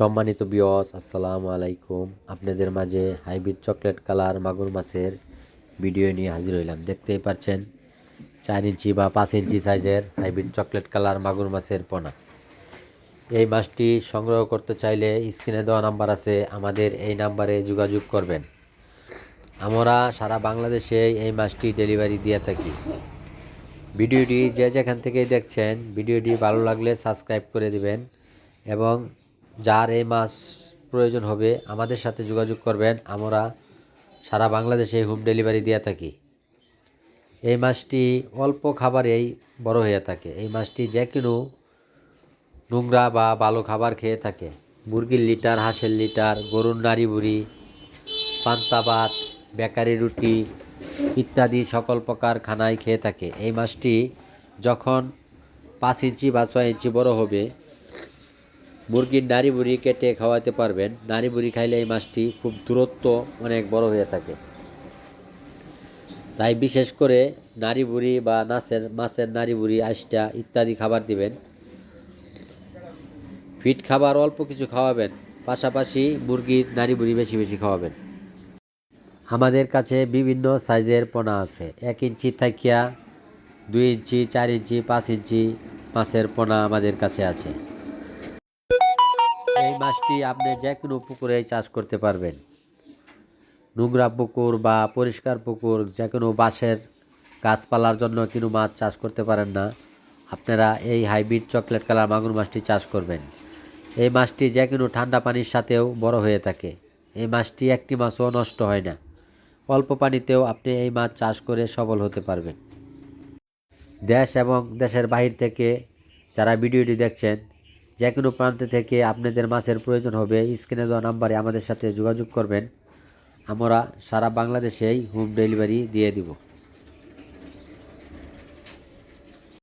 সম্মানিত বিয়স আসসালামু আলাইকুম। আপনাদের মাঝে হাইব্রিড চকলেট কালার মাগুর মাছের ভিডিও নিয়ে হাজির হইলাম। দেখতেই পাচ্ছেন, চার ইঞ্চি বা পাঁচ ইঞ্চি সাইজের হাইব্রিড চকলেট কালার মাগুর মাছের পোনা। এই মাছটি সংগ্রহ করতে চাইলে স্ক্রিনে দেওয়া নাম্বার আছে, আমাদের এই নাম্বারে যোগাযোগ করবেন। আমরা সারা বাংলাদেশে এই মাছটি ডেলিভারি দিয়ে থাকি। ভিডিওটি যে যেখান থেকেই দেখছেন, ভিডিওটি ভালো লাগলে সাবস্ক্রাইব করে দিবেন এবং যার এই মাছ প্রয়োজন হবে, আমাদের সাথে যোগাযোগ করবেন। আমরা সারা বাংলাদেশে হোম ডেলিভারি দিয়ে থাকি। এই মাছটি অল্প খাবারেই বড় হয়ে থাকে। এই মাছটি যে কোনো নোংরা বা ভালো খাবার খেয়ে থাকে। মুরগির লিটার, হাঁসের লিটার, গরুর নাড়ি বুড়ি পান্তা ভাত, বেকারি রুটি ইত্যাদি সকল প্রকার খানায় খেয়ে থাকে। এই মাছটি যখন পাঁচ ইঞ্চি বা ছয় ইঞ্চি বড় হবে মুরগির নাড়ি বুড়ি কেটে খাওয়াতে পারবেন। নাড়ি বুড়ি খাইলে এই মাছটি খুব দূরত্ব অনেক বড় হয়ে থাকে। তাই বিশেষ করে নাড়ি বুড়ি বা নাচের, মাছের নাড়ি বুড়ি আইসটা ইত্যাদি খাবার দিবেন। ফিট খাবার অল্প কিছু খাওয়াবেন, পাশাপাশি মুরগির নাড়ি বুড়ি বেশি বেশি খাওয়াবেন। আমাদের কাছে বিভিন্ন সাইজের পোনা আছে। এক ইঞ্চি থাকিয়া দুই ইঞ্চি, চার ইঞ্চি, পাঁচ ইঞ্চি মাছের পোনা আমাদের কাছে আছে। মাছটি আপনি যে কোনো পুকুরে চাষ করতে পারবেন। নোংরা পুকুর বা পরিষ্কার পুকুর যে কোনো বাঁশের গাছপালার জন্য কোনো মাছ চাষ করতে পারেন না। আপনারা এই হাইব্রিড চকলেট কালার মাগুর মাছটি চাষ করবেন। এই মাছটি যে কোনো ঠান্ডা পানির সাথেও বড় হয়ে থাকে। এই মাছটি একটি মাছও নষ্ট হয় না। অল্প পানিতেও আপনি এই মাছ চাষ করে সফল হতে পারবেন। দেশ এবং দেশের বাহির থেকে যারা ভিডিওটি দেখছেন যে কোনো প্রান্তে থেকে আপনাদের মাছের প্রয়োজন হবে, স্ক্রিনে দেওয়া নাম্বারে আমাদের সাথে যোগাযোগ করবেন। আমরা সারা বাংলাদেশেই হোম ডেলিভারি দিয়ে দিব।